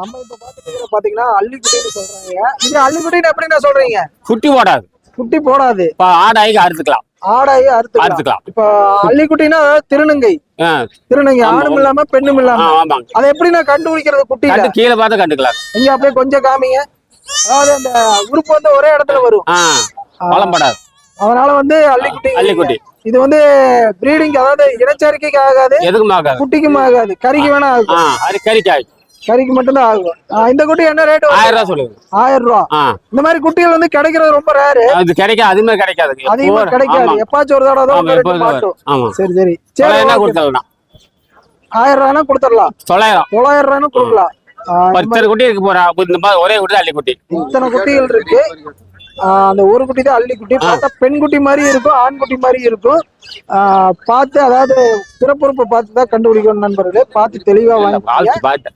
நம்ம இப்ப பாத்துட்டு பாத்தீங்கன்னா அள்ளிக்குட்டின்னு சொல்றாங்க. இது அள்ளிக்குட்டின்னு எப்படின்னா சொல்றீங்க? குட்டி போடாது. குட்டி போடாது. இப்ப ஆடாய்க்கு அறுத்துக்கலாம். ஆடாயி அறுத்துக்கலாம். அறுத்துக்கலாம். இப்ப அள்ளிக்குட்டினா திருநங்கை. திருநங்கை. ஆணும் இல்லாம பெண்ணும் இல்லாம. அதை எப்படின்னா கண்டுபிடிக்கிறது கண்டு கீழே பார்த்து கண்டுக்கலாம். நீங்க அப்படியே கொஞ்சம் காமிங்க. அதாவது அந்த உறுப்பு வந்து ஒரே இடத்துல வரும். ஆ பழம் படாது. அதனால வந்து அள்ளிக்குட்டி. அள்ளிக்குட்டி. இது வந்து பிரீடிங் அதாவது இனச்சேர்க்கைக்கு ஆகாது. எதுக்கும் ஆகாது. குட்டிக்கும் ஆகாது. கறிக்கு வேணா ஆகும் ஆ அது கறிக்காய். கறிக்கு மட்டும்தான் ஆகும் இந்த குட்டி என்ன ரேட் ஆயிரம் ரூபா சொல்லுங்க ஆயிரம் ரூபா. இந்த மாதிரி குட்டிகள் வந்து கிடைக்கிறது ரொம்ப ரேரு அது கிடைக்காது அதுமே கிடைக்காது அதிகமா கிடைக்காது. எப்பாச்சும் ஒரு தடவை சரி சரி. சரி okay. கொடுத்தலாம் ஆயிரம் ரூபாய்னா கொடுத்துடலாம். தொள்ளாயிரம். தொள்ளாயிரம் ரூபாய்னு கொடுக்கலாம். பத்து குட்டி இருக்கு போறா. இந்த மாதிரி ஒரே குட்டி அள்ளி குட்டி. இத்தனை குட்டிகள் இருக்கு. அந்த ஒரு குட்டி தான் அள்ளி குட்டி. பார்த்தா பெண் குட்டி மாதிரி இருக்கும் ஆண் குட்டி மாதிரி இருக்கும். பார்த்து அதாவது பிறப்புறுப்பை பார்த்து தான் கண்டுபிடிக்கணும் நண்பர்களே. பார்த்து தெளிவா பார்த்து.